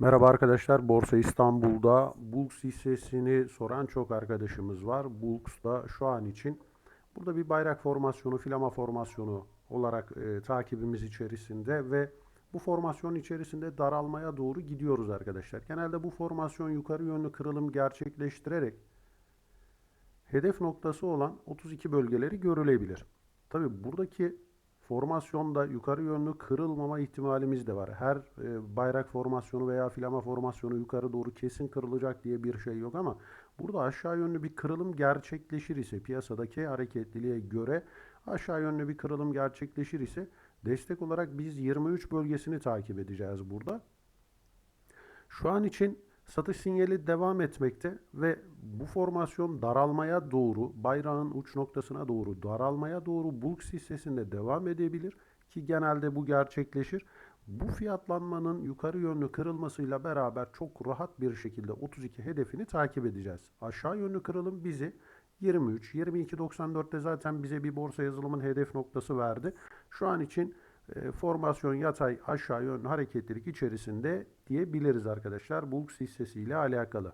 Merhaba arkadaşlar. Borsa İstanbul'da Bulks hissesini soran çok arkadaşımız var. Bulks da şu an için burada bir bayrak formasyonu, filama formasyonu olarak e, takibimiz içerisinde ve bu formasyon içerisinde daralmaya doğru gidiyoruz arkadaşlar. Genelde bu formasyon yukarı yönlü kırılım gerçekleştirerek hedef noktası olan 32 bölgeleri görülebilir. Tabi buradaki formasyonda yukarı yönlü kırılmama ihtimalimiz de var. Her e, bayrak formasyonu veya filama formasyonu yukarı doğru kesin kırılacak diye bir şey yok ama burada aşağı yönlü bir kırılım gerçekleşir ise piyasadaki hareketliliğe göre aşağı yönlü bir kırılım gerçekleşir ise destek olarak biz 23 bölgesini takip edeceğiz burada. Şu an için satış sinyali devam etmekte ve bu formasyon daralmaya doğru, bayrağın uç noktasına doğru daralmaya doğru Bulks hissesinde devam edebilir ki genelde bu gerçekleşir. Bu fiyatlanmanın yukarı yönlü kırılmasıyla beraber çok rahat bir şekilde 32 hedefini takip edeceğiz. Aşağı yönlü kırılım bizi 23, 22.94'te zaten bize bir borsa yazılımın hedef noktası verdi. Şu an için e, formasyon yatay aşağı yönlü hareketlilik içerisinde diyebiliriz arkadaşlar Bulks hissesiyle alakalı.